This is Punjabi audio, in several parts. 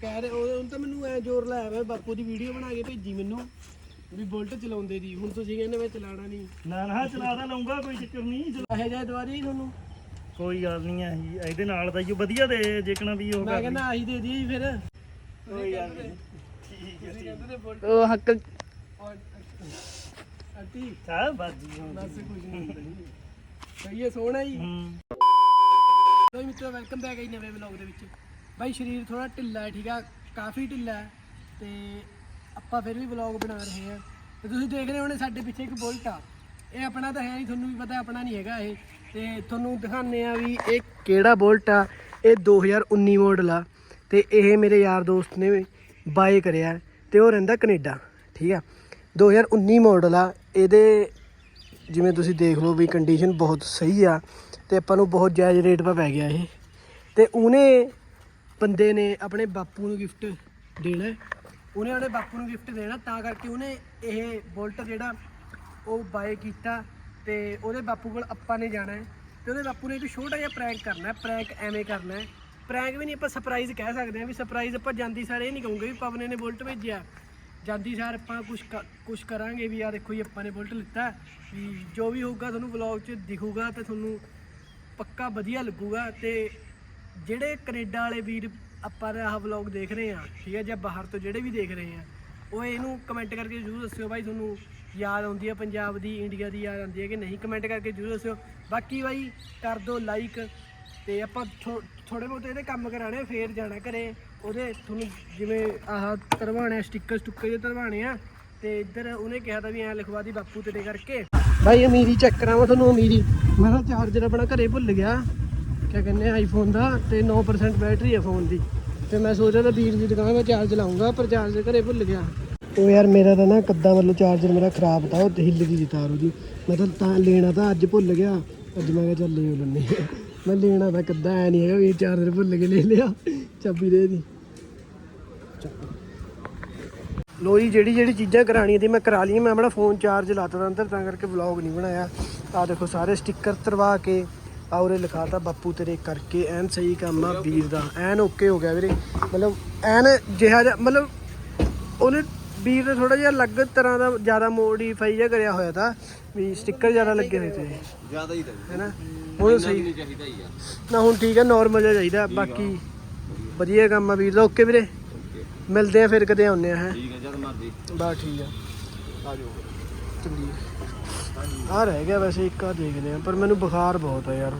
ਕਹਿ ਰਹੇ ਉਹ ਹੁਣ ਤਾਂ ਮੈਨੂੰ ਐ ਜ਼ੋਰ ਲਾਇਆ ਵਾ ਬਾਪੂ ਦੀ ਵੀਡੀਓ ਬਣਾ ਕੇ ਭੇਜੀ ਮੈਨੂੰ ਵੀ ਬੁਲਟ ਚਲਾਉਂਦੇ ਦੀ ਹੁਣ ਤੁਸੀਂ ਕਹਿੰਦੇ ਮੈਂ ਚਲਾਣਾ ਨਹੀਂ। ਨਾ ਨਾ ਚਲਾ ਤਾਂ ਲਊਂਗਾ ਕੋਈ ਚੱਕਰ ਨਹੀਂ ਚਲਾ- ਇਹ ਜਾਇ ਦਵਾਰੀ ਤੁਹਾਨੂੰ? ਕੋਈ ਗੱਲ ਨਹੀਂ ਆ ਇਹਦੇ ਨਾਲ ਦਾ ਹੀ ਉਹ ਵਧੀਆ ਦੇ ਜੇਕਣਾ ਵੀ ਉਹ ਮੈਂ ਕਹਿੰਦਾ ਆਹੀ ਦੇ ਦਈਏ ਜੀ ਫਿਰ। ਕੋਈ ਗੱਲ ਨਹੀਂ। ਤੁਸੀਂ ਕਹਿੰਦੇ ਨੇ ਬੁਲਟ ਉਹ ਹੱਕ ਅੱਟੀ। ਚਾਹ ਬਾਜੀ ਹੁਣ। ਬਸ ਕੁਝ ਨਹੀਂ ਹੁੰਦਾ ਜੀ। ਸਹੀ ਹੈ ਸੋਹਣਾ ਜੀ। ਹੂੰ। ਲੋ ਮਿੱਤਰੋ ਵੈਲਕਮ ਬੈਕ ਆਈ ਨਵੇਂ ਵਲੌਗ ਦੇ ਵਿੱਚ। ਬਾਈ ਸਰੀਰ ਥੋੜਾ ਢਿੱਲਾ ਹੈ, ਠੀਕ ਆ, ਕਾਫੀ ਢਿੱਲਾ ਹੈ ਤੇ ਆਪਾਂ ਫਿਰ ਵੀ ਵਲੌਗ ਬਣਾ ਰਹੇ ਹਾਂ। ਤੇ ਤੁਸੀਂ ਦੇਖ ਰਹੇ ਹੋਣੇ ਸਾਡੇ ਪਿੱਛੇ ਇੱਕ ਬੁਲਟ ਆ। ਇਹ ਆਪਣਾ ਤਾਂ ਹੈ ਨਹੀਂ, ਤੁਹਾਨੂੰ ਵੀ ਪਤਾ ਆਪਣਾ ਨਹੀਂ ਹੈਗਾ ਇਹ। ਤੇ ਤੁਹਾਨੂੰ ਦਿਖਾਉਂਦੇ ਆ ਵੀ ਇਹ ਕਿਹੜਾ ਬੁਲਟ ਆ, ਇਹ 2019 ਮਾਡਲ ਆ ਤੇ ਇਹ ਮੇਰੇ ਯਾਰ ਦੋਸਤ ਨੇ ਬਾਏ ਕਰਿਆ ਤੇ ਉਹ ਰਹਿੰਦਾ ਕੈਨੇਡਾ, ਠੀਕ ਆ। 2019 ਮਾਡਲ ਆ, ਇਹਦੇ ਜਿਵੇਂ ਤੁਸੀਂ ਦੇਖ ਲਓ ਵੀ ਕੰਡੀਸ਼ਨ ਬਹੁਤ ਸਹੀ ਆ ਤੇ ਆਪਾਂ ਨੂੰ ਬਹੁਤ ਜਾਇਜ਼ ਰੇਟ 'ਤੇ ਪੈ ਗਿਆ ਇਹ। ਤੇ ਉਹਨੇ ਬੰਦੇ ਨੇ ਆਪਣੇ ਬਾਪੂ ਨੂੰ ਗਿਫਟ ਦੇਣਾ ਉਹਨੇ ਆਪਣੇ ਬਾਪੂ ਨੂੰ ਗਿਫਟ ਦੇਣਾ ਤਾਂ ਕਰਕੇ ਉਹਨੇ ਇਹ ਬੁਲਟ ਜਿਹੜਾ ਉਹ ਬਾਏ ਕੀਤਾ ਤੇ ਉਹਦੇ ਬਾਪੂ ਕੋਲ ਆਪਾਂ ਨੇ ਜਾਣਾ ਹੈ। ਤੇ ਉਹਦੇ ਬਾਪੂ ਨੇ ਇੱਕ ਛੋਟਾ ਜਿਹਾ ਪ੍ਰੈਂਕ ਕਰਨਾ ਹੈ ਪ੍ਰੈਂਕ ਐਵੇਂ ਕਰਨਾ ਹੈ। ਪ੍ਰੈਂਕ ਵੀ ਨਹੀਂ ਆਪਾਂ ਸਰਪ੍ਰਾਈਜ਼ ਕਹਿ ਸਕਦੇ ਹਾਂ ਵੀ ਸਰਪ੍ਰਾਈਜ਼ ਆਪਾਂ ਜਾਂਦੀ ਸਾਰੇ ਇਹ ਨਹੀਂ ਕਹੂੰਗੇ ਵੀ ਪਵਨੇ ਨੇ ਬੁਲਟ ਭੇਜਿਆ। ਜਾਂਦੀ ਸਾਰ ਆਪਾਂ ਕੁਝ ਕੁਝ ਕਰਾਂਗੇ ਵੀ ਆ ਦੇਖੋ ਜੀ ਆਪਾਂ ਨੇ ਬੁਲਟ ਲਿੱਤਾ ਵੀ ਜੋ ਵੀ ਹੋਊਗਾ ਤੁਹਾਨੂੰ ਵਲੌਗ 'ਚ ਦਿਖੂਗਾ ਤੇ ਤੁਹਾਨੂੰ ਪੱਕਾ ਵਧੀਆ ਲੱਗੂਗਾ ਤੇ ਜਿਹੜੇ ਕੈਨੇਡਾ ਵਾਲੇ ਵੀਰ ਆਪਾਂ ਦਾ ਆਹ ਵਲੌਗ ਦੇਖ ਰਹੇ ਆ ਠੀਕ ਹੈ ਜਾਂ ਬਾਹਰ ਤੋਂ ਜਿਹੜੇ ਵੀ ਦੇਖ ਰਹੇ ਆ ਉਹ ਇਹਨੂੰ ਕਮੈਂਟ ਕਰਕੇ ਜ਼ਰੂਰ ਦੱਸਿਓ ਬਾਈ ਤੁਹਾਨੂੰ ਯਾਦ ਆਉਂਦੀ ਹੈ ਪੰਜਾਬ ਦੀ ਇੰਡੀਆ ਦੀ ਯਾਦ ਆਉਂਦੀ ਹੈ ਕਿ ਨਹੀਂ? ਕਮੈਂਟ ਕਰਕੇ ਜ਼ਰੂਰ ਦੱਸਿਓ। ਬਾਕੀ ਬਾਈ ਕਰ ਦਿਓ ਲਾਈਕ ਤੇ ਆਪਾਂ ਥੋੜੇ ਬਹੁਤ ਇਹਦੇ ਕੰਮ ਕਰਾਣੇ ਆ, ਫੇਰ ਜਾਣਾ ਘਰੇ। ਉਹਦੇ ਤੁਹਾਨੂੰ ਜਿਵੇਂ ਆਹ ਤਰਵਾਣੇ ਸਟicker ਸਟੁੱਕਰ ਜੇ ਤਰਵਾਣੇ ਆ ਤੇ ਇੱਧਰ ਉਹਨੇ ਕਿਹਾ ਤਾਂ ਵੀ ਐ ਲਿਖਵਾ ਦੀ ਬਾਪੂ ਤੇਰੇ ਕਰਕੇ। ਭਾਈ ਅਮੀਰੀ ਚੈੱਕ ਕਰਾਵਾਂ ਤੁਹਾਨੂੰ ਅਮੀਰੀ। ਮੈਂ ਤਾਂ ਚਾਰਜਰ ਆਪਣਾ ਘਰੇ ਭੁੱਲ ਗਿਆ। ਕਿਆ ਕਹਿੰਦੇ ਆਈਫੋਨ ਦਾ ਤੇ 9% ਬੈਟਰੀ ਹੈ ਫੋਨ ਦੀ। ਤੇ ਮੈਂ ਸੋਚਿਆ ਤਾਂ ਵੀਰ ਦੀ ਦੁਕਾਨ 'ਤੇ ਚਾਰਜ ਲਾਉਂਗਾ ਪਰ ਚਾਰਜ ਘਰੇ ਭੁੱਲ ਗਿਆ। ਉਹ ਯਾਰ ਮੇਰਾ ਤਾਂ ਨਾ ਕੱਦਾ ਵੱਲੋਂ ਚਾਰਜਰ ਮੇਰਾ ਖਰਾਬ ਤਾਂ ਉਹ ਹਿੱਲ ਗਈ ਤਾਰ ਉਹਦੀ ਮੈਂ ਤਾਂ ਤਾਂ ਲੈਣਾ ਤਾਂ ਅੱਜ ਭੁੱਲ ਗਿਆ। ਅੱਜ ਮੈਂ ਕਿਹਾ ਚੱਲ ਲੈ ਲੈਣੇ ਮੈਂ ਲੈਣਾ ਤਾਂ ਕੱਦਾਂ ਐ ਨਹੀਂ ਹੈਗਾ ਵੀ ਚਾਰਜਰ ਭੁੱਲ ਕੇ ਲੈ ਲਿਆ। ਚਾਬੀ ਦੇ ਦੀ। ਲੋ ਜਿਹੜੀ ਜਿਹੜੀ ਚੀਜ਼ਾਂ ਕਰਾਣੀਆਂ ਸੀ ਮੈਂ ਕਰਾ ਲਈਆਂ। ਮੈਂ ਆਪਣਾ ਫੋਨ ਚਾਰਜ ਲਾਤਾ ਤਾ ਅੰਦਰ, ਤਾਂ ਕਰਕੇ ਵਲੌਗ ਨਹੀਂ ਬਣਾਇਆ। ਆ ਦੇਖੋ ਸਾਰੇ ਸਟicker ਤਰਵਾ ਕੇ। ਆ ਉਰੇ ਲਿਖਾਤਾ ਬਾਪੂ ਤੇਰੇ ਕਰਕੇ ਐਨ ਸਹੀ ਕੰਮ ਆ ਵੀਰ ਦਾ ਐਨ ਓਕੇ ਹੋ ਗਿਆ ਵੀਰੇ। ਮਤਲਬ ਐਨ ਜਿਹਾ ਜਿਹਾ ਮਤਲਬ ਉਹਨੇ ਵੀਰ ਨੇ ਥੋੜਾ ਜਿਹਾ ਅਲੱਗ ਤਰ੍ਹਾਂ ਦਾ ਜ਼ਿਆਦਾ ਮੋਡੀਫਾਈ ਜਿਹਾ ਕਰਿਆ ਹੋਇਆ ਤਾਂ ਵੀ ਸਟicker ਜ਼ਿਆਦਾ ਲੱਗੇ ਹੋਏ ਤੇ। ਜ਼ਿਆਦਾ ਹੀ ਤਾਂ ਹੈਨਾ? ਹੁਣ ਸਹੀ। ਨਾ ਹੁਣ ਠੀਕ ਹੈ ਨਾਰਮਲ ਜਿਹਾ ਚਾਹੀਦਾ ਬਾਕੀ ਵਧੀਆ ਕੰਮ ਆ ਵੀਰ ਦਾ ਓਕੇ ਵੀਰੇ। ਮਿਲਦੇ ਆ ਫਿਰ ਕਦੇ ਆਉਂਦੇ ਆ ਹੈ। ਠੀਕ ਹੈ ਜਦ ਮਰਜ਼ੀ। ਬਸ ਠੀਕ ਆ। ਆ ਜਾਓ। ਚੰਗੀ ਆ ਰਹਿ ਗਿਆ ਵੈਸੇ ਇੱਕ ਆ ਦੇਖਦੇ ਆ ਪਰ ਮੈਨੂੰ ਬੁਖਾਰ ਬਹੁਤ ਆ ਯਾਰ।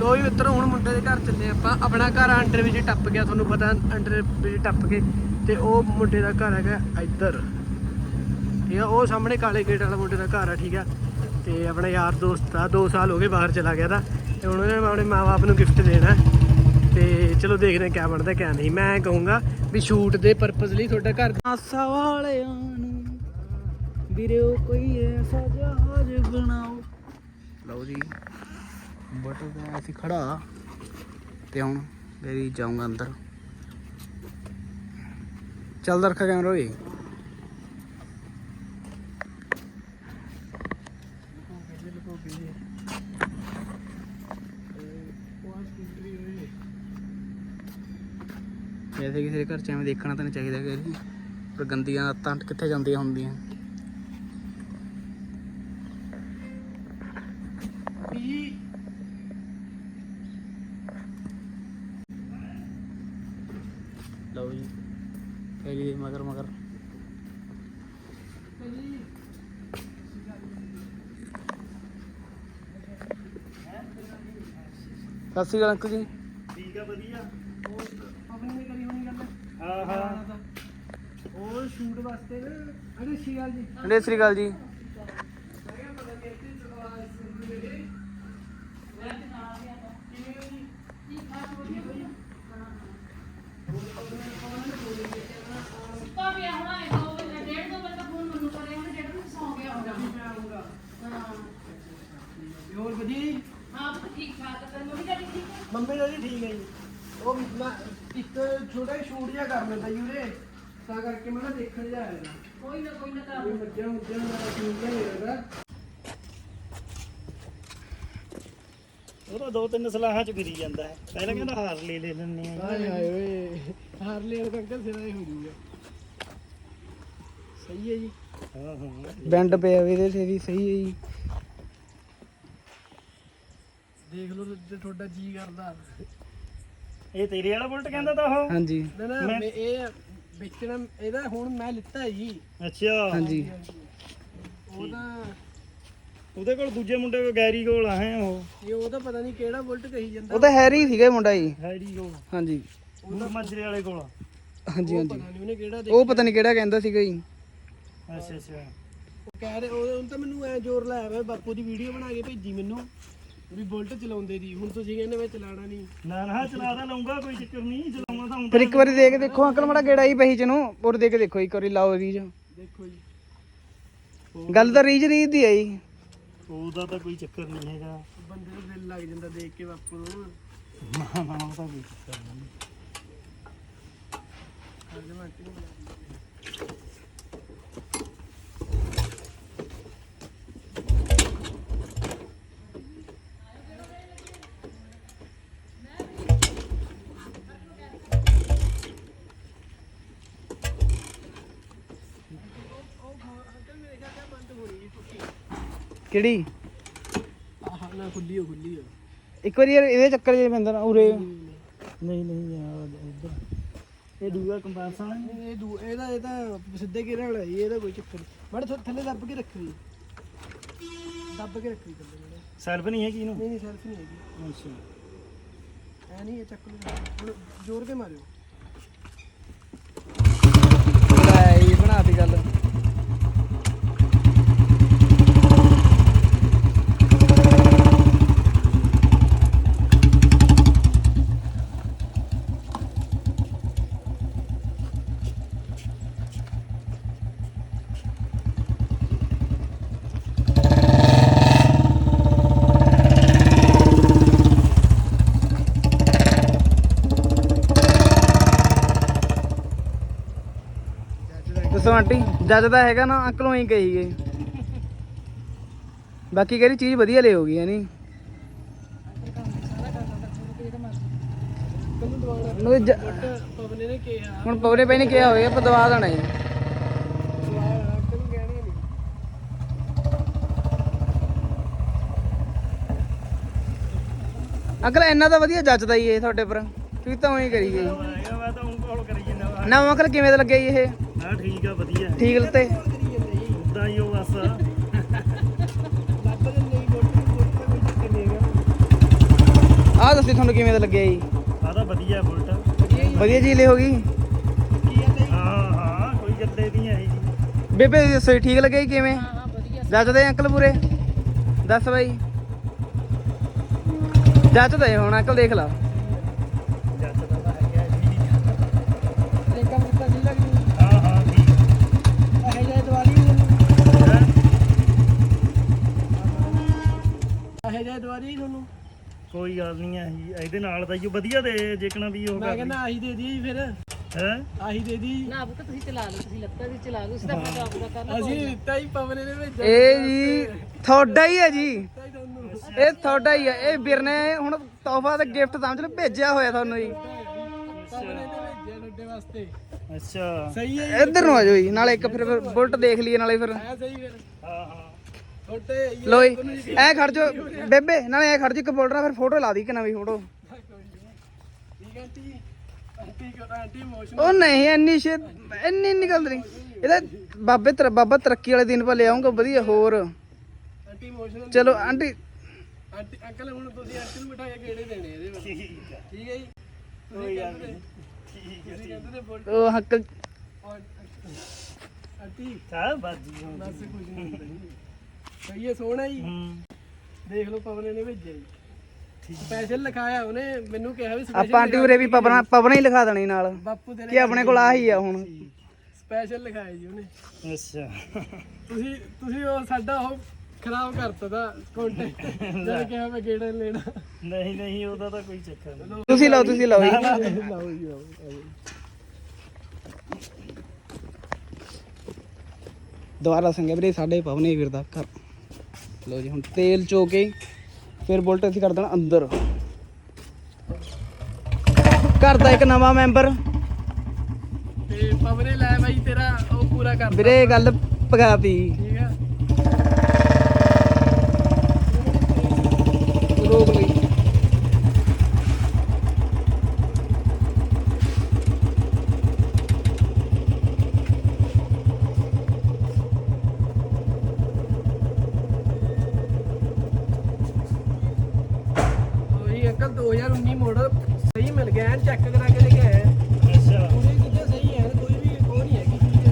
ਲੋ ਜੀ ਮਿੱਤਰੋ, ਹੁਣ ਮੁੰਡੇ ਦੇ ਘਰ ਚੱਲੇ ਆਪਾਂ। ਆਪਣਾ ਘਰ ਅੰਡਰ ਵਿੱਚ ਟੱਪ ਗਿਆ, ਤੁਹਾਨੂੰ ਪਤਾ ਅੰਡਰ ਵਿੱਚ ਟੱਪ ਕੇ। ਤੇ ਉਹ ਮੁੰਡੇ ਦਾ ਘਰ ਹੈਗਾ ਇੱਧਰ। ਠੀਕ ਆ, ਉਹ ਸਾਹਮਣੇ ਕਾਲੇ ਗੇਟ ਵਾਲਾ ਮੁੰਡੇ ਦਾ ਘਰ ਆ, ਠੀਕ ਆ। ਤੇ ਆਪਣਾ ਯਾਰ ਦੋਸਤ ਆ 2 ਸਾਲ ਹੋ ਗਏ ਬਾਹਰ ਚਲਾ ਗਿਆ ਤਾਂ। ਤੇ ਹੁਣ ਉਹਨੇ ਆਪਣੇ ਮਾਪੇ ਨੂੰ ਗਿਫਟ ਦੇਣਾ। ਤੇ ਚਲੋ ਦੇਖਦੇ ਹਾਂ ਕਿਆ ਬਣਦਾ, ਕਿਆ ਨਹੀਂ। ਮੈਂ ਕਹੂੰਗਾ ਵੀ ਸ਼ੂਟ ਦੇ ਪਰਪਸ ਲਈ ਤੁਹਾਡਾ ਘਰ ਆਸਾ ਵਾਲਿਆਂ ਵੀਰੋ, ਕੋਈ ਐਸਾ ਜਹਾਜ਼ ਬਣਾਓ। ਲਓ ਜੀ ਬਟਰ ਦਾ ਅਸੀਂ ਖੜਾ ਤੇ ਹੁਣ ਮੇਰੀ ਜਾਊਂਗਾ ਅੰਦਰ। ਚੱਲਦਾ ਰੱਖਾ ਕੈਮਰਾ ਓਏ ਵੈਸੇ ਕਿਸੇ ਘਰ ਚ ਐਵੇਂ ਦੇਖਣਾ ਤਾਂ ਨਹੀਂ ਚਾਹੀਦਾ ਕਿ ਪਰ ਗੰਦੀਆਂ ਆਦਤਾਂ ਕਿੱਥੇ ਜਾਂਦੀਆਂ ਹੁੰਦੀਆਂ ਲਓ ਜੀ ਫੇਰੀ ਦੇ ਮਗਰ ਮਗਰ ਸਤਿ ਸ਼੍ਰੀ ਅਕਾਲ ਅੰਕਲ ਜੀ। ਠੀਕ ਆ ਵਧੀਆ। ਆਪਣੀ ਨੇ ਕਰੀ ਹੋਣੀ ਗੱਲ। ਹਾਂ ਹਾਂ। ਉਹ ਸ਼ੂਟ ਵਾਸਤੇ ਨਾ ਅਰੇ ਸ਼ੀਗਲ ਜੀ। ਸਤਿ ਸ਼੍ਰੀ ਅਕਾਲ ਜੀ। ਭਾਵੇਂ ਹੁਣ ਆਏ ਦੋ ਵਜੇ ਡੇਢ ਦੋ ਵਜੇ ਤੱਕ ਫੋਨ ਮੈਨੂੰ ਕਰੇ ਉਹਨੇ ਡੇਢ ਵਜੇ ਸੌਂ ਗਿਆ ਹੋਗਾ ਹਾਂ ਹੋਰ ਵਧੀਆ ਜੀ ਹਾਂ ਪੁੱਤ ਠੀਕ ਠਾਕ ਤੇ ਮੰਮੀ ਦਾ ਠੀਕ ਹੈ ਮੰਮੀ ਦਾ ਜੀ ਠੀਕ ਹੈ ਜੀ ਉਹ ਮੈਂ ਇੱਕ ਛੋਟਾ ਜਿਹਾ ਸ਼ੂਟ ਜਿਹਾ ਕਰ ਲੈਂਦਾ ਜੀ ਉਰੇ। ਤਾਂ ਕਰਕੇ ਮੈਂ ਨਾ ਦੇਖਣ ਜਾ ਆਇਆ ਕੋਈ ਨਾ ਕੋਈ ਨਾ ਕਰ ਕੋਈ ਮੱਝਾਂ ਮੁੱਝਾਂ ਦਾ ਸ਼ੂਟ ਜਿਹਾ ਨਹੀਂ ਲੱਗਦਾ। ਉਹ ਤਾਂ ਦੋ ਤਿੰਨ ਸਲਾਹਾਂ ਚ ਫਿਰੀ ਜਾਂਦਾ ਹੈ। ਪਹਿਲਾਂ ਕਹਿੰਦਾ ਹਾਰ ਲੈ ਲੈ ਲੈਣੇ ਆ ਹਾਏ ਹਾਏ ਓਏ। ਹਾਰਲੇ ਵਾਲੇ ਅੰਕਲ ਸਿਰਾ ਹੀ ਹੋ ਜੂਗਾ। ਸਹੀ ਹੈ ਜੀ। ਹਾਂ ਹਾਂ। ਬੈਂਡ ਪਿਆ ਵੀ ਇਹਦੇ ਤੇ ਵੀ ਸਹੀ ਹੈ ਜੀ। ਦੇਖ ਲਓ ਜੇ ਤੁਹਾਡਾ ਜੀ ਕਰਦਾ। ਇਹ ਤੇਰੇ ਵਾਲਾ ਬੁਲਟ ਕਹਿੰਦਾ ਤਾਂ ਉਹ? ਹਾਂਜੀ। ਨਾ ਨਾ ਮੈਂ- ਮੈਂ ਇਹ ਵੇਚਣਾ ਇਹਦਾ ਹੁਣ ਮੈਂ ਲਿੱਤਾ ਹੈ ਜੀ। ਅੱਛਾ। ਹਾਂਜੀ। ਉਹ ਤਾਂ ਉਹਦੇ ਕੋਲ ਦੂਜੇ ਮੁੰਡੇ ਕੋਲ ਗੈਰੀ ਕੋਲ ਆ ਹੈ ਉਹ? ਇਹ ਉਹ ਤਾਂ ਪਤਾ ਨਹੀਂ ਕਿਹੜਾ ਬੁਲਟ ਕਹੀ ਜਾਂਦਾ। ਉਹ ਤਾਂ ਹੈਰੀ ਸੀਗਾ ਇਹ ਮੁੰਡਾ ਜੀ। ਹੈਰੀ ਕੋਲ। ਹਾਂਜੀ। ਉਹ ਮਾਜਰੇ ਵਾਲੇ ਕੋਲ ਹਾਂਜੀ ਉਹ ਹਾਂਜੀ। ਪਤਾ ਨਹੀਂ ਉਹਨੇ ਕਿਹੜਾ ਦੇ ਉਹ ਪਤਾ ਨਹੀਂ ਕਿਹੜਾ ਕਹਿੰਦਾ ਸੀਗਾ ਜੀ। ਅੱਛਾ ਅੱਛਾ। ਉਹ ਕਹਿ ਰਹੇ ਉਹ ਉਹਨੇ ਤਾਂ ਮੈਨੂੰ ਐ ਜ਼ੋਰ ਲਾਇਆ ਵਾ ਬਾਪੂ ਦੀ ਵੀਡੀਓ ਬਣਾ ਕੇ ਭੇਜੀ ਮੈਨੂੰ। ਵੀ ਬੁਲਟ ਚਲਾਉਂਦੇ ਦੀ ਹੁਣ ਤੁਸੀਂ ਕਹਿੰਦੇ ਮੈਂ ਚਲਾਣਾ ਨਹੀਂ। ਨਾ ਨਾ ਚਲਾ ਤਾਂ ਲਊਂਗਾ ਕੋਈ ਚੱਕਰ ਨਹੀਂ ਚਲਾਉਣਾ ਤਾਂ ਹੁੰਦਾ ਫਿਰ ਇੱਕ ਵਾਰੀ ਦੇਖ ਦੇਖੋ ਅੰਕਲ ਮਾੜਾ ਗੇੜਾ ਹੀ ਪਹੀ ਚ ਨੂੰ ਔਰ ਦੇਖ ਕੇ ਦੇਖੋ ਇੱਕ ਵਾਰੀ ਲਾਓ ਰੀਜ। ਦੇਖੋ ਜੀ। ਗੱਲ ਤਾਂ ਰੀਜ ਰੀਜ ਦੀ ਜੀ। ਉਹਦਾ ਤਾਂ ਕੋਈ ਚੱਕਰ ਨਹੀਂ ਹੈਗਾ। ਬੰਦੇ ਨੂੰ ਦਿਲ ਲੱਗ ਜਾਂਦਾ ਦੇਖ ਕੇ ਬਾਪੂ ਨੂੰ। ਨਾ ਨਾ ਉਹਦਾ ਕੋਈ ਚੱਕਰ ਨਹੀਂ ਅੱਜ ਮੈਂ ਆਂਟੀ ਨੂੰ ਬੁਲਾ ਲਿਆ। ਕਿਹੜੀ? ਆਹ ਨਾ ਖੁੱਲੀ ਹੋ ਖੁੱਲੀ ਹੋ। ਇੱਕ ਵਾਰੀ ਯਾਰ ਇਹਦੇ ਚੱਕਰ ਜੇ ਪੈਂਦਾ ਨਾ ਉਰੇ। ਨਹੀਂ ਨਹੀਂ। ਯਾਰ ਇੱਧਰ। ਇਹ ਦੂਆ ਕੰਪਾਸ ਵਾਲਾ ਇਹ ਦੂ ਇਹਦਾ ਇਹ ਤਾਂ ਸਿੱਧੇ ਘੇਰੇ ਵਾਲਾ ਹੀ ਇਹਦਾ ਕੋਈ ਚੱਕਰ ਬੜੇ ਥੱਲੇ ਦੱਬ ਕੇ ਰੱਖੀ। ਦੱਬ ਕੇ ਰੱਖੀ ਥੱਲੇ ਸੈਲਫ ਨਹੀਂ ਹੈਗੀ ਇਹਨੂੰ? ਨਹੀਂ ਨਹੀਂ ਸੈਲਫ ਨਹੀਂ ਹੈਗੀ। ਅੱਛਾ। ਐ ਨਹੀਂ ਇਹ ਚੱਕ ਲਓ। ਹੁਣ ਜ਼ੋਰ ਕੇ ਮਾਰਿਓ ਲੈ ਇਹ ਬਣਾਤੀ ਗੱਲ ਦੱਸੋ ਆਂਟੀ ਜੱਜ ਦਾ ਹੈਗਾ ਨਾ ਅੰਕਲੋਂ ਹੀ ਕਹੀ ਗਏ। ਬਾਕੀ ਕਿਹੜੀ ਚੀਜ਼ ਵਧੀਆ ਲੈ ਦਵਾਣਾ ਨੂੰ ਜ- ਪਵਨੇ ਹੁਣ ਪਵਰੇ ਪੈ ਨੇ ਕਿਹਾ ਹੋਇਆ ਆਪਾਂ ਦਵਾ ਦੇਣਾ ਜੀ। ਅੰਕਲ ਇੰਨਾ ਤਾਂ ਵਧੀਆ ਜੱਜਦਾ ਹੀ ਇਹ ਤੁਹਾਡੇ ਪਰ। ਤੁਸੀਂ ਤਾਂ ਉਹੀ ਕਰੀ ਗਏ। ਹੈਗਾ ਮੈਂ ਤਾਂ ਹੁਣ ਕਾਲ ਕਰੀ ਜਾਂਦਾ। ਵਾ ਨਾ ਅੰਕਲ ਕਿਵੇਂ ਦਾ ਲੱਗਿਆ ਜੀ ਇਹ? ਹਾਂ ਠੀਕ ਆ ਵਧੀਆ ਠੀਕ ਲੱਤੇ ਜੀ ਉਦਾਂ ਹੀ ਉਹ ਬਸ। ਆਹ ਦੱਸੀ ਤੁਹਾਨੂੰ ਕਿਵੇਂ ਦਾ ਲੱਗਿਆ ਜੀ? ਆ ਤਾਂ ਵਧੀਆ ਬੁਲਟ। ਵਧੀਆ ਚੀਜ਼ ਲੈ ਜੀ ਹਾਂ ਹਾਂ ਕੋਈ ਗੱਲੇ ਨਹੀਂ ਹੈ ਜੀ। ਬੇਬੇ ਦੱਸੋ ਜੀ, ਠੀਕ ਲੱਗਿਆ ਜੀ ਕਿਵੇਂ? ਜੱਜਦੇ ਅੰਕਲ ਪੂਰੇ। ਦੱਸ ਬਾਈ। ਜੱਜਦੇ ਹੁਣ ਅੰਕਲ ਦੇਖ ਲਾ ਜੱਟ ਦਾ ਤਾਂ ਹੈਗਾ ਜੀ ਦੇਖਾ ਮੁੱਕਾ ਜੀ ਲੱਗਦੀ ਹਾਂ ਹਾਂ ਠੀਕ ਇਹ ਜਾਏ ਦਵਾਰੀ ਤੁਹਾਨੂੰ ਹੈ ਦਵਾਰੀ ਤੁਹਾਨੂੰ। ਕੋਈ ਗੱਲ ਨਹੀਂ ਹੈ ਜੀ ਇਹਦੇ ਨਾਲ ਦਾ ਹੀ ਵਧੀਆ ਦੇ ਜੇਕਣਾ ਵੀ ਉਹ ਮੈਂ ਕਹਿੰਦਾ ਆਹੀ ਦੇ ਦੀ ਫਿਰ। ਹੈ? ਆਹੀ ਦੇ ਦੀ ਨਾ ਆਪ ਤੁਸੀਂ ਚਲਾ ਲਓ ਤੁਸੀਂ ਲੱਤਾਂ ਦੀ ਚਲਾ ਲਓ ਤੁਸੀਂ ਤਾਂ ਆਪਣਾ ਦਾ ਕਰਨਾ ਅਸੀਂ ਦਿੱਤਾ ਹੀ। ਪਵਨੇ ਨੇ ਵਿੱਚ। ਇਹ ਜੀ ਤੁਹਾਡਾ ਹੀ ਹੈ ਜੀ। ਇਹ ਤੁਹਾਡਾ ਹੀ ਹੈ। ਇਹ ਵੀਰ ਨੇ ਹੁਣ ਤੋਹਫਾ ਤੇ ਗਿਫਟ ਸਮਝ ਲਓ ਭੇਜਿਆ ਹੋਇਆ ਤੁਹਾਨੂੰ ਜੀ। ਪਵਨੇ ਨੇ ਭੇਜਿਆ ਤੁਹਾਡੇ ਵਾਸਤੇ। ਅੱਛਾ। ਸਹੀ ਹੈ ਇੱਧਰ ਨੂੰ ਆ ਜਾਓ ਜੀ ਨਾਲੇ ਇੱਕ ਫਿਰ ਫਿਰ ਬੁਲਟ ਦੇਖ ਲਈਏ ਨਾਲੇ ਫਿਰ। ਹੈ ਸਹੀ ਫਿਰ। ਹਾਂ ਹਾਂ। ਛੋਟੇ ਲੋ ਜੀ ਐ ਖੜ ਜਾਓ। ਬੇਬੇ ਨਾਲੇ ਐ ਖੜ ਜਾਓ ਇੱਕ ਨਾਲ ਫਿਰ ਫੋਟੋ ਲਾ ਦੀ ਕਿ ਨਵੀਂ ਫੋਟੋ ਉਹ ਨਹੀਂ ਇੰਨੀ ਸ਼ੇ ਇੰਨੀ ਗੱਲ ਨਹੀਂ। ਇਹਦਾ ਬਾਬੇ ਤਰ ਬਾਬਾ ਤਰੱਕੀ ਵਾਲੇ ਦਿਨ ਪਾ ਲਿਆਉਂਗਾ ਵਧੀਆ ਹੋਰ। ਚਲੋ ਆਂਟੀ। ਆਂਟੀ ਅੰਕਲ ਹੁਣ ਤੁਸੀਂ ਆਂਟੀ ਨੂੰ ਬਿਠਾ ਕੇ ਕਿਹੜੇ ਦੇਣੇ ਇਹਦੇ ਵਿੱਚ ਠੀਕ ਹੈ ਜੀ। ਨੇ ਬੋਲ ਉਹ ਹੱਕ ਆਂਟੀ ਆ ਬਾਜੀ ਬਸ ਕੁਝ ਨਹੀਂ ਹੁੰਦਾ ਜੀ ਸਹੀ ਹੈ ਸੋਹਣਾ ਜੀ। ਹੂੰ। ਦੇਖ ਲਓ ਪਵਨੇ ਨੇ ਭੇਜਿਆ ਜੀ। ਸਪੈਸ਼ਲ ਲਿਖਾਇਆ ਉਹਨੇ ਮੈਨੂੰ ਕਿਹਾ ਵੀ ਆਪਾਂ ਸਪੈਸ਼ਲ ਆਂਟੀ ਉਰੇ ਵੀ ਪਵਨਾ ਪਵਨਾ ਹੀ ਲਿਖਾ ਦੇਣੀ ਨਾਲ ਬਾਪੂ ਤੇਰੇ ਕਿ ਆਪਣੇ ਕੋਲ ਆਹੀ ਆ ਹੁਣ। ਸਪੈਸ਼ਲ ਲਿਖਾਇਆ ਜੀ ਉਹਨੇ। ਅੱਛਾ। ਤੁਸੀਂ ਤੁਸੀਂ ਉਹ ਸਾਡਾ ਉਹ ਖਰਾਬ ਕਰਤਾ ਦਾ ਕੰਟੈਕਟ ਜਦ ਕਿਹਾ ਮੈਂ ਗੇੜਾ ਨੀ ਲੈਣਾ। ਨਹੀਂ ਨਹੀਂ ਉਹਦਾ ਤਾਂ ਕੋਈ ਚੱਕਰ ਨਹੀਂ। ਤੁਸੀਂ ਲਓ ਤੁਸੀਂ ਲਓ ਜੀ। ਲਾਓ ਜੀ। ਦੁਬਾਰਾ ਸੰਗੇ ਵੀਰੇ ਸਾਡੇ ਪਵਨੇ ਵੀਰ ਦਾ ਘਰ। ਲਓ ਜੀ ਹੁਣ ਤੇਲ ਚੋ ਕੇ ਫਿਰ ਬੋਲਟ ਅਸੀਂ ਕਰ ਦੇਣਾ ਅੰਦਰ। ਘਰ ਦਾ ਇੱਕ ਨਵਾਂ ਮੈਂਬਰ। ਤੇ ਪਵਰੇ ਲੈ ਬਾਈ ਤੇਰਾ ਉਹ ਪੂਰਾ ਕਰ ਵੀਰੇ ਗੱਲ ਪਗਾਤੀ 2019 ਮਾਡਲ ਸਹੀ ਮਿਲ ਗਿਆ ਚੈੱਕ ਕਰਾ ਕੇ ਲੈ ਕੇ ਆਇਆ ਅੱਛਾ ਪੂਰੀ ਚੀਜ਼ਾਂ ਸਹੀ ਹੈ ਕੋਈ ਵੀ ਉਹ ਨਹੀਂ ਹੈਗੀ ਚੀਜ਼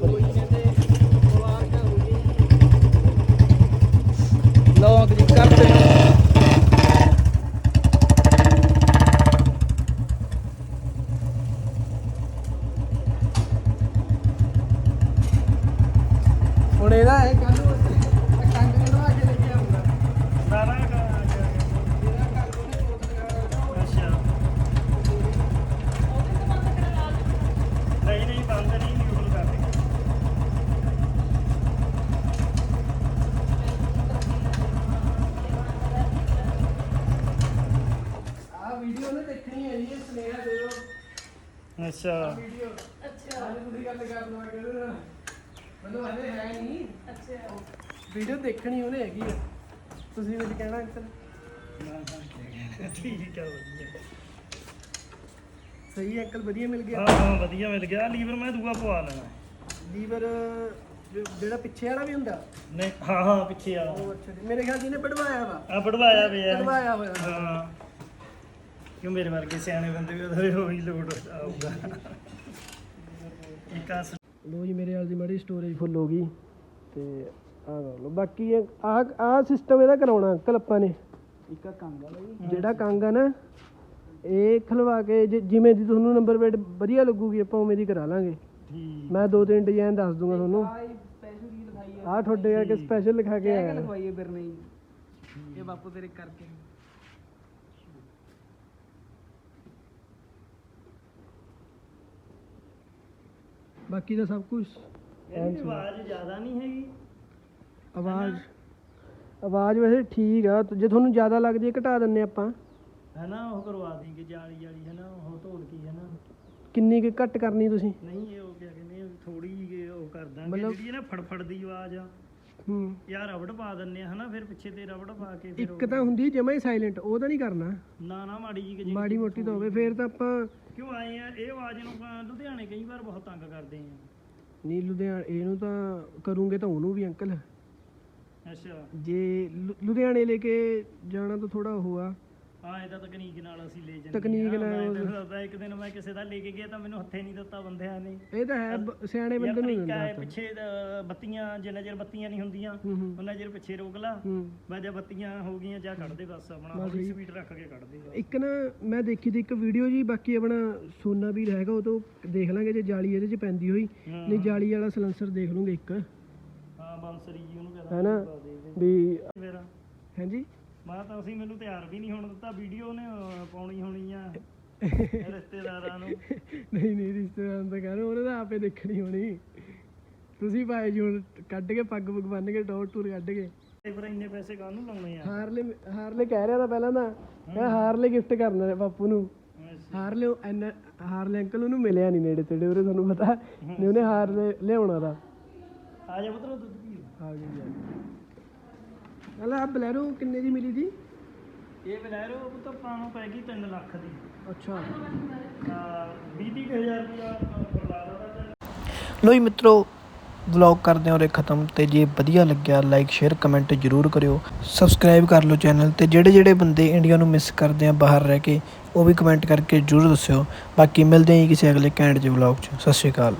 ਕੋਈ ਕਹਿੰਦੇ ਪਰਿਵਾਰ ਦਾ ਹੋ ਜੀ ਲੋਕ ਜੀ ਕਰਦੇ ਹੁਣ ਇਹਦਾ ਹੈ ਕੱਲ ਨੂੰ ਕੰਗ ਲਵਾ ਕੇ ਲੈ ਕੇ ਆਉਂਗਾ ਸਾਰਾ ਕਾ ਇਹਦਾ ਕੱਲ ਉਹਨੇ ਕੋਟ ਲਗਾਉਣਾ ਅੱਛਾ ਨਹੀਂ ਨਹੀਂ ਬੰਦ ਨਹੀਂ ਨਿਊਟਰਲ ਕਰ ਦੇ ਆ ਵੀਡੀਓ ਨੇ ਦੇਖਣੀ ਹੈ ਜੀ ਇਹ ਸੁਨੇਹਾ ਦਿਓ ਅੱਛਾ। ਵੀਡੀਓ ਅੱਛਾ ਤੁਸੀਂ ਗੱਲ ਕਰ ਲਵਾ ਕਰੋ ਮੈਨੂੰ ਹਲੇ ਹੈ ਨਹੀਂ। ਅੱਛਾ। ਵੀਡੀਓ ਦੇਖਣੀ ਉਹਨੇ ਹੈਗੀ ਆ। ਤੁਸੀਂ ਵਿੱਚ ਕਹਿਣਾ ਅੰਕਲ ਠੀਕ ਆ ਵਧੀਆ। ਸਹੀ ਹੈ ਅੰਕਲ ਵਧੀਆ ਮਿਲ ਗਿਆ? ਹਾਂ ਹਾਂ ਵਧੀਆ ਮਿਲ ਗਿਆ। ਲੀਵਰ ਮੈਂ ਦੂਆ ਪਵਾ ਲੈਣਾ। ਲੀਵਰ ਜਿਹੜਾ ਪਿੱਛੇ ਵਾਲਾ ਵੀ ਹੁੰਦਾ? ਨਹੀਂ ਹਾਂ ਹਾਂ ਪਿੱਛੇ ਆ ਉਹ ਅੱਛਾ ਜੀ। ਮੇਰੇ ਖਿਆਲ ਜੀ ਨੇ ਵੜਵਾਇਆ ਵਾ। ਆ ਪੜਵਾਇਆ ਪਿਆ ਵੜਵਾਇਆ ਹੋਇਆ। ਹਾਂ। ਕਿਉਂ ਮੇਰੇ ਵਰਗੇ ਸਿਆਣੇ ਬੰਦੇ ਵੀ ਉਹਦੇ ਹੋ ਹੀ ਲੋਡ ਆਊਗਾ ਇੱਕ ਆ ਲੋ ਜੀ ਮੇਰੇ ਵਾਲ ਦੀ ਮਾੜੀ ਸਟੋਰੇਜ ਫੁੱਲ ਹੋ ਗਈ ਤੇ ਆ ਲਓ। ਬਾਕੀ ਆ ਆ ਸਿਸਟਮ ਇਹਦਾ ਕਰਾਉਣਾ ਅੰਕਲ ਆਪਾਂ ਨੇ। ਇੱਕ ਕੰਗ ਵਾਲਾ ਜੀ। ਜਿਹੜਾ ਕੰਗ ਆ ਨਾ ਇਹ ਖਲਵਾ ਕੇ ਜੇ- ਜਿਵੇਂ ਦੀ ਤੁਹਾਨੂੰ ਨੰਬਰ ਪਲੇਟ ਵਧੀਆ ਲੱਗੂਗੀ ਆਪਾਂ ਉਵੇਂ ਦੀ ਕਰਾ ਲਾਂਗੇ। ਠੀਕ। ਮੈਂ ਦੋ ਤਿੰਨ ਡਿਜ਼ਾਈਨ ਦੱਸ ਦੂੰਗਾ ਤੁਹਾਨੂੰ। ਆਹ ਸਪੈਸ਼ਲ ਕੀ ਲਿਖਾਈ ਹੈ ਆ ਤੁਹਾਡੇ ਕਰਕੇ ਸਪੈਸ਼ਲ ਲਿਖਾ ਕੇ ਆਇਆ। ਲਿਖਵਾਈ ਹੈ ਫਿਰ ਨਹੀਂ? ਇਹ ਬਾਪੂ ਤੇਰੇ ਕਰਕੇ। ਬਾਕੀ ਦਾ ਸਭ ਕੁਝ ਇਹਦੀ ਆਵਾਜ਼ ਜ਼ਿਆਦਾ ਨਹੀਂ ਹੈਗੀ। ਆਵਾਜ਼ ਆਵਾਜ਼ ਵੈਸੇ ਠੀਕ ਆ ਜੇ ਤੁਹਾਨੂੰ ਜ਼ਿਆਦਾ ਲੱਗਦੀ ਹੈ ਘਟਾ ਦਿੰਨੇ ਆਪਾਂ। ਹੈਨਾ ਉਹ ਕਰਵਾ ਦੇਂਗੇ ਜਾਲੀ ਜਾਲੀ ਹੈਨਾ ਉਹ ਢੋਲਕੀ ਹੈਨਾ ਕਿੰਨੀ ਕੁ ਘੱਟ ਕਰਨੀ ਤੁਸੀਂ? ਨਹੀਂ ਇਹ ਉਹ ਕਿਆ ਕਹਿੰਦੇ ਥੋੜੀ ਜਿਹੀ ਉਹ ਕਰ ਦਾਂਗੇ ਮਤਲਬ- ਜਿਹੜੀ ਇਹ ਨਾ ਫੜਫੜ ਦੀ ਆਵਾਜ਼ ਆ। ਹੂੰ। ਯਾਰ ਰਬੜ ਪਾ ਦਿੰਨੇ ਆ ਹਨਾ ਫਿਰ ਪਿੱਛੇ ਤੇ ਰਬੜ ਪਾ ਕੇ ਫਿਰ ਇੱਕ ਤਾਂ ਹੁੰਦੀ ਜਮਾ ਹੀ ਸਾਇਲੈਂਟ ਉਹ ਤਾਂ ਨਹੀਂ ਕਰਨਾ। ਨਾ ਨਾ ਮਾੜੀ ਜੀ ਕਿ ਮਾੜੀ ਮੋਟੀ ਤਾਂ ਹੋਵੇ ਫੇਰ ਤਾਂ ਆਪਾਂ ਕਿਉਂ ਆਏ ਆ? ਇਹ ਆਵਾਜ਼ ਨੂੰ ਆਪਾਂ ਲੁਧਿਆਣੇ ਕਈ ਵਾਰ ਬਹੁਤ ਤੰਗ ਕਰਦੇ ਆ। ਨਹੀਂ ਲੁਧਿਆਣਾ ਇਹਨੂੰ ਤਾਂ ਕਰੂੰਗੇ ਤਾਂ ਉਹਨੂੰ ਵੀ ਅੰਕਲ। ਅੱਛਾ। ਜੇ ਲੁ- ਲੁਧਿਆਣੇ ਲੈ ਕੇ ਜਾਣਾ ਤਾਂ ਥੋੜਾ ਉਹ ਆ। ਹਾਂ ਇਹਦਾ ਤਕਨੀਕ ਨਾਲ ਅਸੀਂ ਲੈ ਜਾਂਦੇ ਤਕਨੀਕ ਆ। ਨਾਲ ਮੈਂ ਉਹ- ਤੈਨੂੰ ਦੱਸਦਾ ਇੱਕ ਦਿਨ ਮੈਂ ਕਿਸੇ ਦਾ ਲੈ ਕੇ ਗਿਆ ਤਾਂ ਮੈਨੂੰ ਹੱਥੇ ਨਹੀਂ ਦਿੱਤਾ ਬੰਦਿਆਂ ਨੇ ਇਹ ਤਾਂ ਹੈ ਬ- ਸਿਆਣੇ ਯਾਰ ਬੰਦੇ ਨੂੰ ਤਰੀਕਾ ਦਿੰਦਾ ਹੈ ਪਿੱਛੇ ਅਹ, ਬੱਤੀਆਂ ਜਿੰਨਾ ਚਿਰ ਬੱਤੀਆਂ ਨਹੀਂ ਹੁੰਦੀਆਂ ਹੂੰ ਹੂੰ ਉਹਨਾਂ ਚਿਰ ਪਿੱਛੇ ਰੋਕ ਲਾ ਹੂੰ ਮੈਂ ਜੇ ਬੱਤੀਆਂ ਹੋ ਗਈਆਂ ਜਾਂ ਕੱਢ ਦੇ ਬਸ ਆਪਣਾ ਬਸ ਹੌਲੀ ਠੀਕ। ਸਪੀਡ ਰੱਖ ਕੇ ਕੱਢ ਦੇ ਬਸ। ਇੱਕ ਨਾ ਮੈਂ ਦੇਖੀ ਤੀ ਇੱਕ ਵੀਡੀਓ ਜੀ ਬਾਕੀ ਆਪਣਾ ਸੋਨਾ ਵੀਰ ਹੈਗਾ ਉਹ ਤੋਂ ਦੇਖ ਲਾਂਗੇ ਜੇ ਜਾਲੀ ਇਹਦੇ ਚ ਪੈਂਦੀ ਹੋਈ। ਨਹੀਂ ਜਾਲੀ ਵਾਲਾ ਸਲੈਂਸਰ ਦੇਖ ਲੂੰਗੇ ਇੱਕ ਹਾਂ ਬੰਸਰੀ ਜੀ ਉਹਨੂੰ ਕਹਿੰਦਾ ਹੈਨਾ ਪਾ ਦੇ ਦੇ। ਵੀ ਮੇਰਾ ਹਾਂਜੀ ਮੈਂ ਤਾਂ ਅਸੀਂ ਮੈਨੂੰ ਤਿਆਰ ਵੀ ਨਹੀਂ ਹੋਣ ਦਿੱਤਾ ਵੀਡੀਓ ਨੇ ਅਹ, ਪਾਉਣੀ ਹੋਣੀ ਆ ਰਿਸ਼ਤੇਦਾਰਾਂ ਨੂੰ। ਨਹੀਂ ਨਹੀਂ ਰਿਸ਼ਤੇਦਾਰਾਂ ਦਾ ਕਹਿ ਰਹੇ ਉਹਨੇ ਤਾਂ ਆਪੇ ਦੇਖਣੀ ਹੋਣੀ। ਤੁਸੀਂ ਪਾਏ ਜੀ ਹੁਣ ਕੱਢ ਕੇ ਪੱਗ ਪੁੱਗ ਬੰਨ ਕੇ ਟੌਰ ਟੂਰ ਕੱਢ ਕੇ। ਤੇ ਫਿਰ ਇੰਨੇ ਪੈਸੇ ਕਾਹਨੂੰ ਲਾਉਣੇ ਆ? ਹਾਰਲੇ ਹਾਰਲੇ ਕਹਿ ਰਿਹਾ ਤਾਂ ਪਹਿਲਾਂ ਤਾਂ ਕਹਿੰਦਾ ਹਾਰਲੇ ਗਿਫਟ ਕਰਨਾ ਹੈ ਬਾਪੂ ਨੂੰ। ਹਾਰਲੇ ਉਹ ਐਨਾ ਹਾਰਲੇ ਅੰਕਲ ਉਹਨੂੰ ਮਿਲਿਆ ਨਹੀਂ ਨੇੜੇ ਤੇੜੇ ਉਹਰੇ ਤੁਹਾਨੂੰ ਪਤਾ ਨਹੀਂ ਉਹਨੇ ਹਾਰਲੇ ਲਿਆਉਣਾ ਦਾ ਆ ਜਾ ਪੁੱਤਰ ਦੁੱਧ ਪੀ ਆ ਗਈ ਯਾਰ ਹਲਾ ਆ ਬਲੈਰੋ ਕਿੰਨੇ ਦੀ ਮਿਲੀ ਸੀ ਇਹ ਬਲੈਰੋ ਉਹ ਤਾਂ ਨੂੰ ਪੈ ਗਈ 3 ਲੱਖ ਦੀ। ਅੱਛਾ। ਆ 20 ਹਜ਼ਾਰ ਰੁਪਇਆ ਬਰਬਾਦ ਹੋਦਾ ਲੋ ਜੀ। ਮਿੱਤਰੋ ਵਲੌਗ ਕਰਦੇ ਹਾਂ ਉਰੇ ਖਤਮ ਤੇ ਜੇ ਵਧੀਆ ਲੱਗਿਆ ਲਾਈਕ ਸ਼ੇਅਰ ਕਮੈਂਟ ਜਰੂਰ ਕਰਿਓ। ਸਬਸਕ੍ਰਾਈਬ ਕਰ ਲਓ ਚੈਨਲ ਤੇ ਜਿਹੜੇ ਜਿਹੜੇ ਬੰਦੇ ਇੰਡੀਆ ਨੂੰ ਮਿਸ ਕਰਦੇ ਆ ਬਾਹਰ ਰਹਿ ਕੇ ਉਹ ਵੀ ਕਮੈਂਟ ਕਰਕੇ ਜਰੂਰ ਦੱਸਿਓ। ਬਾਕੀ ਮਿਲਦੇ ਹਾਂ ਜੀ ਕਿਸੇ ਅਗਲੇ ਕੈਂਡ ਦੇ ਵਲੌਗ 'ਚ। ਸਤਿ ਸ਼੍ਰੀ ਅਕਾਲ।